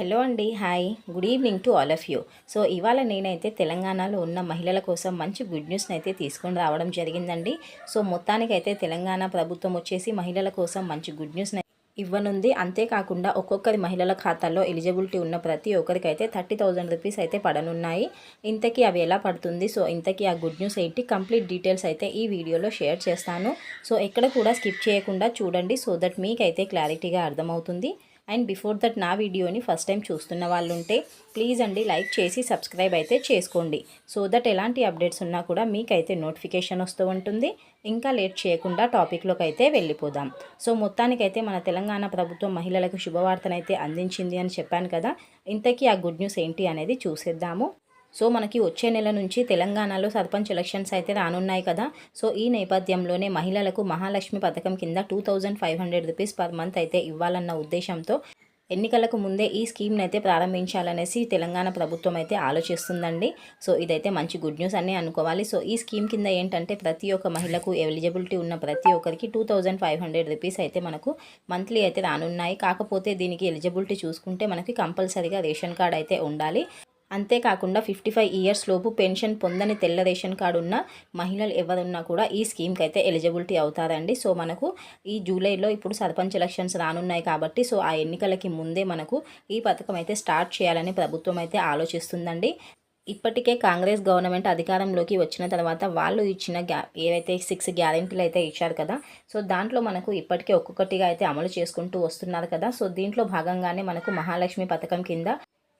Hello అండి hi. Good evening to all of you. So ఇవాళ నేనైతే తెలంగాణలో ఉన్న మహిళల కోసం మంచి గుడ్ న్యూస్ని అయితే తీసుకొని రావడం జరిగిందండి. సో మొత్తానికైతే తెలంగాణ ప్రభుత్వం వచ్చేసి మహిళల కోసం మంచి గుడ్ న్యూస్ని ఇవ్వనుంది. అంతేకాకుండా ఒక్కొక్కరి మహిళల ఖాతాల్లో ఎలిజిబిలిటీ ఉన్న ప్రతి ఒక్కరికైతే థర్టీ థౌజండ్ రూపీస్ అయితే పడనున్నాయి. ఇంతకీ అవి ఎలా పడుతుంది? సో ఇంతకీ ఆ గుడ్ న్యూస్ ఏంటి? కంప్లీట్ డీటెయిల్స్ అయితే ఈ వీడియోలో షేర్ చేస్తాను. సో ఎక్కడ కూడా స్కిప్ చేయకుండా చూడండి. సో దట్ మీకైతే క్లారిటీగా అర్థమవుతుంది. అండ్ బిఫోర్ దట్ నా వీడియోని ఫస్ట్ టైం చూస్తున్న వాళ్ళు ఉంటే ప్లీజ్ అండి లైక్ చేసి సబ్స్క్రైబ్ అయితే చేసుకోండి. సో దట్ ఎలాంటి అప్డేట్స్ ఉన్నా కూడా మీకైతే నోటిఫికేషన్ వస్తూ ఉంటుంది. ఇంకా లేట్ చేయకుండా టాపిక్లోకి అయితే వెళ్ళిపోదాం. సో మొత్తానికైతే మన తెలంగాణ ప్రభుత్వం మహిళలకు శుభవార్తనైతే అందించింది అని చెప్పాను కదా. ఇంతకీ ఆ గుడ్ న్యూస్ ఏంటి అనేది చూసేద్దాము. సో మనకి వచ్చే నెల నుంచి తెలంగాణలో సర్పంచ్ ఎలక్షన్స్ అయితే రానున్నాయి కదా. సో ఈ నేపథ్యంలోనే మహిళలకు మహాలక్ష్మి పథకం కింద two thousand five hundred rupees per month అయితే ఇవ్వాలన్న ఉద్దేశంతో ఎన్నికలకు ముందే ఈ స్కీమ్ని అయితే ప్రారంభించాలనేసి తెలంగాణ ప్రభుత్వం అయితే ఆలోచిస్తుందండి. సో ఇదైతే మంచి గుడ్ న్యూస్ అనే అనుకోవాలి. సో ఈ స్కీమ్ కింద ఏంటంటే ప్రతి ఒక్క మహిళకు ఎలిజిబిలిటీ ఉన్న ప్రతి ఒక్కరికి two thousand five hundred rupees అయితే మనకు మంత్లీ అయితే రానున్నాయి. కాకపోతే దీనికి ఎలిజిబిలిటీ చూసుకుంటే మనకి కంపల్సరీగా రేషన్ కార్డ్ అయితే ఉండాలి. అంతేకాకుండా ఫిఫ్టీ ఫైవ్ ఇయర్స్ లోపు పెన్షన్ పొందని తెల్ల రేషన్ కార్డు ఉన్న మహిళలు ఎవరున్నా కూడా ఈ స్కీమ్కి అయితే ఎలిజిబిలిటీ అవుతారండి సో మనకు ఈ జూలైలో ఇప్పుడు సర్పంచ్ ఎలక్షన్స్ రానున్నాయి కాబట్టి సో ఆ ఎన్నికలకి ముందే మనకు ఈ పథకం అయితే స్టార్ట్ చేయాలని ప్రభుత్వం అయితే ఆలోచిస్తుందండి. ఇప్పటికే కాంగ్రెస్ గవర్నమెంట్ అధికారంలోకి వచ్చిన తర్వాత వాళ్ళు ఇచ్చిన గ్యా ఏవైతే సిక్స్ గ్యారెంటీలు అయితే ఇచ్చారు కదా సో దాంట్లో మనకు ఇప్పటికే ఒక్కొక్కటిగా అయితే అమలు చేసుకుంటూ వస్తున్నారు కదా సో దీంట్లో భాగంగానే మనకు మహాలక్ష్మి పథకం కింద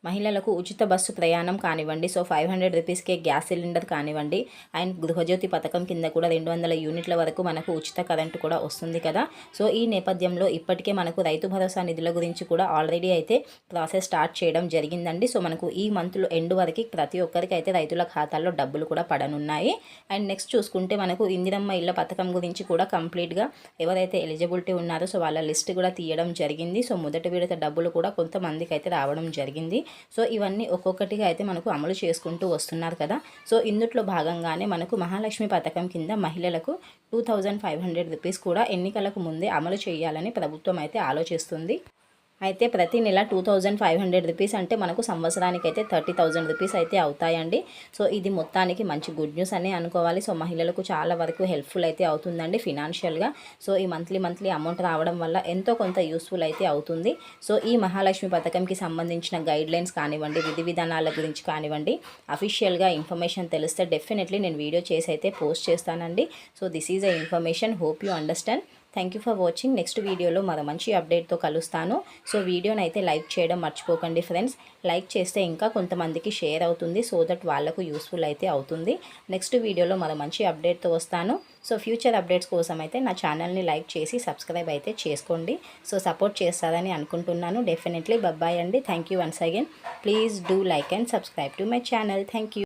మహిళలకు ఉచిత బస్సు ప్రయాణం కానివ్వండి సో ఫైవ్ హండ్రెడ్ రూపీస్కే గ్యాస్ సిలిండర్ కానివ్వండి అండ్ గృహజ్యోతి పథకం కింద కూడా రెండు వందల యూనిట్ల వరకు మనకు ఉచిత కరెంటు కూడా వస్తుంది కదా. సో ఈ నేపథ్యంలో ఇప్పటికే మనకు రైతు భరోసా నిధుల గురించి కూడా ఆల్రెడీ అయితే ప్రాసెస్ స్టార్ట్ చేయడం జరిగిందండి. సో మనకు ఈ మంత్లో ఎండ్ వరకు ప్రతి ఒక్కరికి అయితే రైతుల ఖాతాల్లో డబ్బులు కూడా పడనున్నాయి. అండ్ నెక్స్ట్ చూసుకుంటే మనకు ఇందిరమ్మ ఇళ్ళ పథకం గురించి కూడా కంప్లీట్గా ఎవరైతే ఎలిజిబిలిటీ ఉన్నారో సో వాళ్ళ లిస్ట్ కూడా తీయడం జరిగింది. సో మొదటి విడత డబ్బులు కూడా కొంతమందికి అయితే రావడం జరిగింది. సో ఇవన్నీ ఒక్కొక్కటిగా అయితే మనకు అమలు చేసుకుంటూ వస్తున్నారు కదా. సో ఇందుట్లో భాగంగానే మనకు మహాలక్ష్మి పథకం కింద మహిళలకు two thousand five hundred rupees కూడా ఎన్నికలకు ముందే అమలు చేయాలని ప్రభుత్వం అయితే ఆలోచిస్తుంది. అయితే ప్రతి నెల two thousand five hundred rupees అంటే మనకు సంవత్సరానికి అయితే థర్టీ థౌజండ్ రూపీస్ అయితే అవుతాయండి. సో ఇది మొత్తానికి మంచి గుడ్ న్యూస్ అని అనుకోవాలి. సో మహిళలకు చాలా వరకు హెల్ప్ఫుల్ అయితే అవుతుందండి ఫినాన్షియల్గా. సో ఈ మంత్లీ మంత్లీ అమౌంట్ రావడం వల్ల ఎంతో కొంత యూస్ఫుల్ అయితే అవుతుంది. సో ఈ మహాలక్ష్మి పథకంకి సంబంధించిన గైడ్ లైన్స్ కానివ్వండి విధి విధానాల గురించి కానివ్వండి అఫీషియల్గా ఇన్ఫర్మేషన్ తెలిస్తే డెఫినెట్లీ నేను వీడియో చేసి అయితే పోస్ట్ చేస్తానండి. So this is a information. Hope you understand. Thank you for watching next వీడియోలో మరో మంచి అప్డేట్తో కలుస్తాను. సో వీడియోని అయితే లైక్ చేయడం మర్చిపోకండి ఫ్రెండ్స్ లైక్ చేస్తే ఇంకా కొంతమందికి షేర్ అవుతుంది సో దట్ వాళ్ళకు యూస్ఫుల్ అయితే అవుతుంది. నెక్స్ట్ వీడియోలో మరో మంచి అప్డేట్తో వస్తాను. సో ఫ్యూచర్ అప్డేట్స్ కోసం అయితే నా ఛానల్ని లైక్ చేసి సబ్స్క్రైబ్ అయితే చేసుకోండి. సో సపోర్ట్ చేస్తారని అనుకుంటున్నాను. డెఫినెట్లీ బబ్బాయ్ అండి. Thank you once again please do like and subscribe to my channel thank you